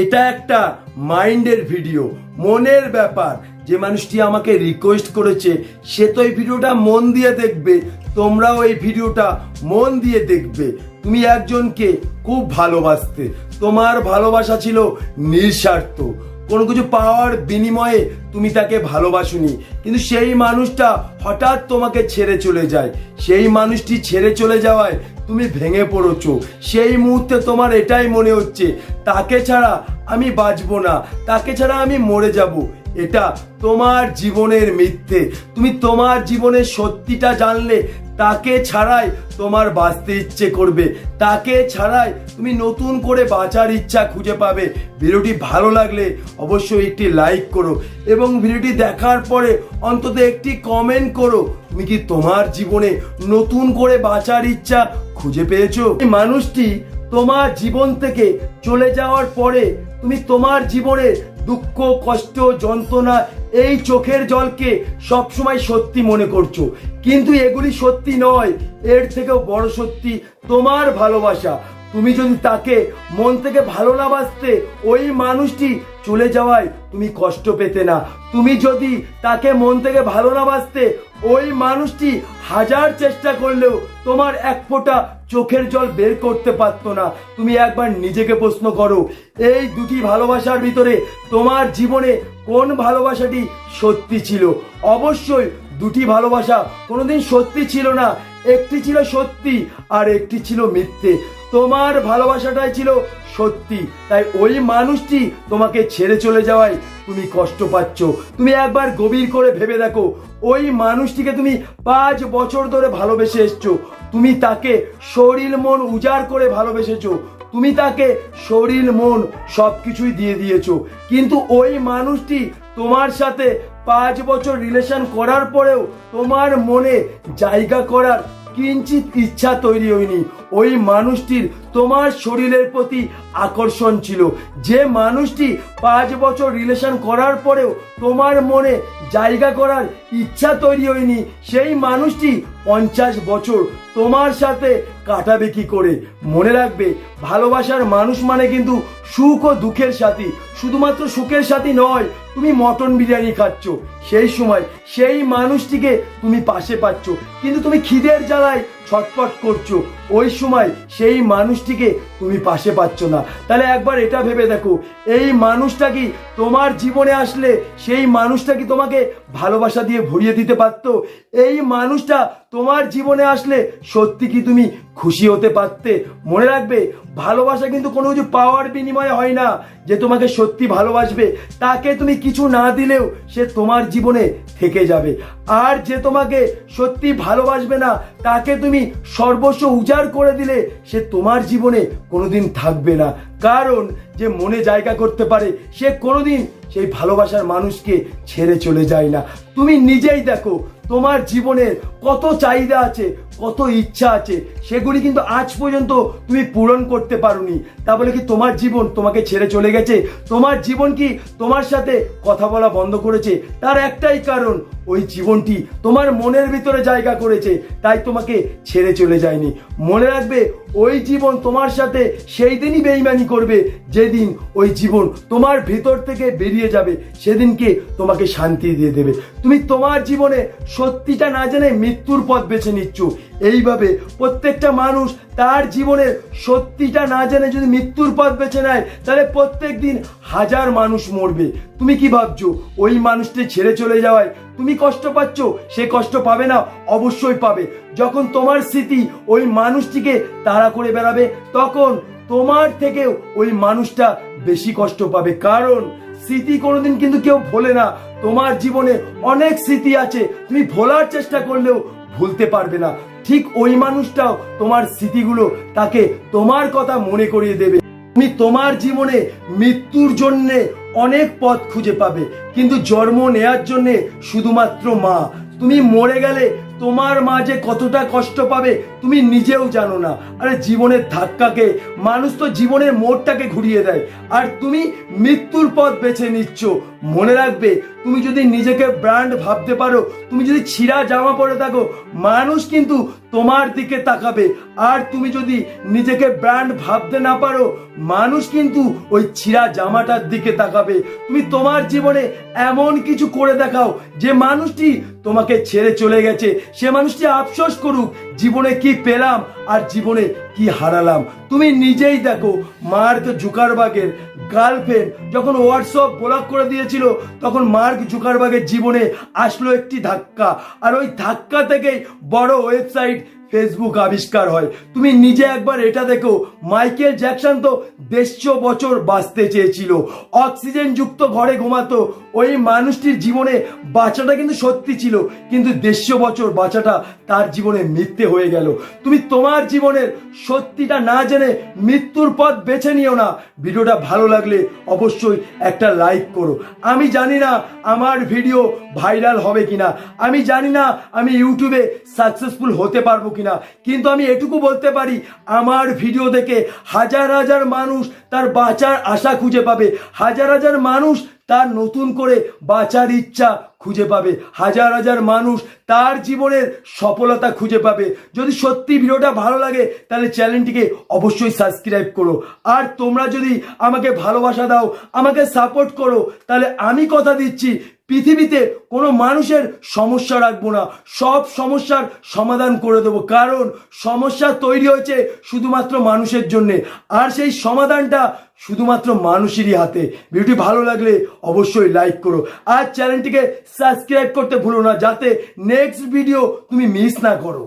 এটা একটা মাইন্ডের ভিডিও, মনের ব্যাপার। যে মানুষটি আমাকে রিকোয়েস্ট করেছে, সে তো এই ভিডিওটা মন দিয়ে দেখবে, তোমরাও এই ভিডিওটা মন দিয়ে দেখবে। তুমি একজনকে খুব ভালোবাসতে। তোমার ভালোবাসা ছিল নিঃস্বার্থ। কোনো কিছু পাওয়ার বিনিময়ে তুমি তাকে ভালোবাসুনি। কিন্তু সেই মানুষটা হঠাৎ তোমাকে ছেড়ে চলে যায়। সেই মানুষটি ছেড়ে চলে যাওয়ায় তুমি ভেঙে পড়েছো। সেই মুহূর্তে তোমার এটাই মনে হচ্ছে, তাকে ছাড়া আমি বাঁচবো না, তাকে ছাড়া আমি মরে যাব। এটা তোমার জীবনের মিথ্যে। তুমি তোমার জীবনের সত্যিটা জানলে তাকে ছাড়াই তোমার বাঁচতে ইচ্ছে করবে। তাকে ছাড়াই তুমি নতুন করে বাঁচার ইচ্ছা খুঁজে পাবে। ভিডিওটি ভালো লাগলে অবশ্যই একটি লাইক করো এবং ভিডিওটি দেখার পরে অন্তত একটি কমেন্ট করো, তুমি কি তোমার জীবনে নতুন করে বাঁচার ইচ্ছা খুঁজে পেয়েছ? এই মানুষটি তোমার জীবন থেকে চলে যাওয়ার পরে তুমি তোমার জীবনে দুঃখ, কষ্ট, যন্ত্রণা এই চোখের জলকে সবসময় সত্যি মনে করছ। কিন্তু এগুলি সত্যি নয়, এর থেকেও বড় সত্যি তোমার ভালোবাসা। তুমি যদি তাকে মন থেকে ভালো না বাসতে ওই মানুষটি চলে যাওয়ায় তুমি কষ্ট পেতে না। তুমি যদি তাকে মন থেকে ভালো না বাসতে ওই মানুষটি হাজার চেষ্টা করলেও তোমার এক ফোঁটা চোখের জল বের করতে পারতো না। তুমি একবার নিজেকে প্রশ্ন করো, এই দুটি ভালোবাসার ভিতরে তোমার জীবনে কোন ভালোবাসাটি সত্যি ছিল? অবশ্যই দুটি ভালোবাসা কোনোদিন সত্যি ছিল না, একটি ছিল সত্যি আর একটি ছিল মিথ্যে। তোমার ভালোবাসাটাই ছিল সত্যি। তাই ওই মানুষটি তোমাকে ছেড়ে চলে যাওয়ায় তুমি কষ্ট পাচ্ছ। তুমি একবার গভীর করে ভেবে দেখো, ওই মানুষটিকে তুমি পাঁচ বছর ধরে ভালোবেসে এসছো। তুমি তাকে শরীর মন উজাড় করে ভালোবেসেছো। তুমি তাকে শরীর মন সব কিছুই দিয়ে দিয়েছ। কিন্তু ওই মানুষটি তোমার সাথে পাঁচ বছর রিলেশন করার পরেও তোমার মনে জায়গা করার কিঞ্চিত ইচ্ছা তৈরি হয়নি। ওই মানুষটির তোমার শরীরের প্রতি আকর্ষণ ছিল। যে মানুষটি পাঁচ বছর রিলেশন করার পরেও তোমার মনে জায়গা করার ইচ্ছা তৈরি হয়নি, সেই মানুষটি পঞ্চাশ বছর তোমার সাথে কাটাবে কি করে? মনে রাখবে, ভালোবাসার মানুষ মানে কিন্তু সুখ ও দুঃখের সাথী। শুধুমাত্র সুখের সাথী নয় তুমি মটন বিরিয়ানি খাচ্ছ, সেই সময় সেই মানুষটিকে তুমি পাশে পাচ্ছ। কিন্তু তুমি খিদের জ্বালায় ছটপট করছ। ওই সময় সেই মানুষটিকে তুমি পাশে পাচ্ছ না। তাহলে একবার এটা ভেবে দেখো, এই মানুষটা কি তোমার জীবনে আসলে সেই মানুষটা কি তোমাকে ভালোবাসা দিয়ে ভরিয়ে দিতে পারতো? এই মানুষটা তোমার জীবনে আসলে সত্যি কি তুমি খুশি হতে পারতে? মনে রাখবে, ভালোবাসা কিন্তু কোনো কিছু পাওয়ার বিনিময়ে হয় না। যে তোমাকে সত্যি ভালোবাসবে, তাকে তুমি কিছু না দিলেও সে তোমার জীবনে থেকে যাবে। আর যে তোমাকে সত্যি ভালোবাসবে না, তাকে তুমি সর্বস্ব উজাড় করে দিলে সে তোমার জীবনে কোনোদিন থাকবে না। কারণ যে মনে জায়গা করতে পারে, সে কোনোদিন সেই ভালোবাসার মানুষকে ছেড়ে চলে যায় না। তুমি নিজেই দেখো, তোমার জীবনের কত চাহিদা আছে, কত ইচ্ছা আছে, সেগুলি কিন্তু আজ পর্যন্ত তুমি পূরণ করতে পারোনি। তা বলে কি তোমার জীবন তোমাকে ছেড়ে চলে গেছে? তোমার জীবন কি তোমার সাথে কথা বলা বন্ধ করেছে? তার একটাই কারণ, ওই জীবনটি তোমার মনের ভিতরে জায়গা করেছে, তাই তোমাকে ছেড়ে চলে যায়নি। মনে রাখবে, ওই জীবন তোমার সাথে সেই দিনই বেইমানি করবে যেদিন ওই জীবন তোমার ভেতর থেকে বেরিয়ে যাবে, সেদিনকে তোমাকে শান্তি দিয়ে দেবে। তুমি তোমার জীবনে সত্যিটা না জেনে মৃত্যুর পথ বেছে নিচ্ছ। এইভাবে প্রত্যেকটা মানুষ তার জীবনের সত্যিটা না জেনে যদি মৃত্যুর পথ বেছে নেয়, তাহলে প্রত্যেক দিন হাজার মানুষ মরবে। তুমি কি ভাবছ? ওই মানুষটি ছেড়ে চলে যাওয়ায় তুমি কষ্ট পাচ্ছ? সে কষ্ট পাবে না? অবশ্যই পাবে। যখন তোমার স্মৃতি ওই মানুষটিকে তাড়া করে বেড়াবে, তখন তোমার থেকেও ওই মানুষটা বেশি কষ্ট পাবে। কারণ স্মৃতি কোনোদিন কিন্তু কেউ ভোলে না। তোমার জীবনে অনেক স্মৃতি আছে। তুমি ভোলার চেষ্টা করলেও ভুলতে পারবে না। ঠিক ওই মানুষটাও তোমার স্মৃতিগুলো তাকে তোমার কথা মনে করিয়ে দেবে। তুমি তোমার জীবনে মৃত্যুর জন্যে অনেক পথ খুঁজে পাবে, কিন্তু জন্ম নেয়ার জন্যে শুধুমাত্র মা। তুমি মরে গেলে তোমার মা যে কতটা কষ্ট পাবে তুমি নিজেও জানো না। আরে জীবনের ধাক্কাকে, মানুষ তো জীবনের মোড়টাকে ঘুরিয়ে দেয়। আর তুমি মৃত্যুর পথ বেছে নিচ্ছ মনে রাখবে, তুমি যদি নিজেকে ব্র্যান্ড ভাবতে পারো, তুমি যদি ছিঁড়া জামা পরে থাকো, মানুষ কিন্তু তোমার দিকে তাকাবে। আর তুমি যদি নিজেকে ব্র্যান্ড ভাবতে না পারো, মানুষ কিন্তু ওই ছিঁড়া জামাটার দিকে তাকাবে। তুমি তোমার জীবনে এমন কিছু করে দেখাও, যে মানুষটি তোমাকে ছেড়ে চলে গেছে, সে মানুষটি আফসোস করুক জীবনে কি পেলাম আর জীবনে কি হারালাম? তুমি নিজেই দেখো, মার্ক জুকারবাগের গার্লফ্রেন্ড যখন হোয়াটসঅ্যাপ ব্লক করে দিয়েছিল, তখন মার্ক জুকারবাগের জীবনে আসলো একটি ধাক্কা। আর ওই ধাক্কা থেকেই বড় ওয়েবসাইট ফেসবুক আবিষ্কার হয়। তুমি নিজে একবার এটা দেখো। মাইকেল জ্যাকসন তো দেড়শো বছর বাঁচতে চেয়েছিল। অক্সিজেন যুক্ত ঘরে ঘুমাতো। ওই মানুষটির জীবনে বাঁচাটা কিন্তু সত্যি ছিল। কিন্তু দেড়শো বছর বাঁচাটা তার জীবনে মিথ্যে হয়ে গেল। তুমি তোমার জীবনের সত্যিটা না জেনে মৃত্যুর পথ বেছে নিও না। ভিডিওটা ভালো লাগলে অবশ্যই একটা লাইক করো। আমি জানি না আমার ভিডিও ভাইরাল হবে কিনা। আমি জানি না আমি ইউটিউবে সাকসেসফুল হতে পারব কিনা কিন্তু আমি এটুকু বলতে পারি, আমার ভিডিও দেখে হাজার হাজার মানুষ তার বাঁচার আশা খুঁজে পাবে। হাজার হাজার মানুষ তার নতুন করে বাঁচার ইচ্ছা খুঁজে পাবে। হাজার হাজার মানুষ তার জীবনের সফলতা খুঁজে পাবে। যদি সত্যি ভিডিওটা ভালো লাগে, তাহলে চ্যানেলটিকে অবশ্যই সাবস্ক্রাইব করো। আর তোমরা যদি আমাকে ভালোবাসা দাও, আমাকে সাপোর্ট করো, তাহলে আমি কথা দিচ্ছি পৃথিবীতে কোনো মানুষের সমস্যা রাখব না। সব সমস্যার সমাধান করে দেবো। কারণ সমস্যা তৈরি হয়েছে শুধুমাত্র মানুষের জন্যে। আর সেই সমাধানটা শুধুমাত্র মানুষেরই হাতে। ভিডিওটি ভালো লাগলে অবশ্যই লাইক করো। আর চ্যানেলটিকে সাবস্ক্রাইব করতে ভুলো না, যাতে নেক্সট ভিডিও তুমি মিস না করো।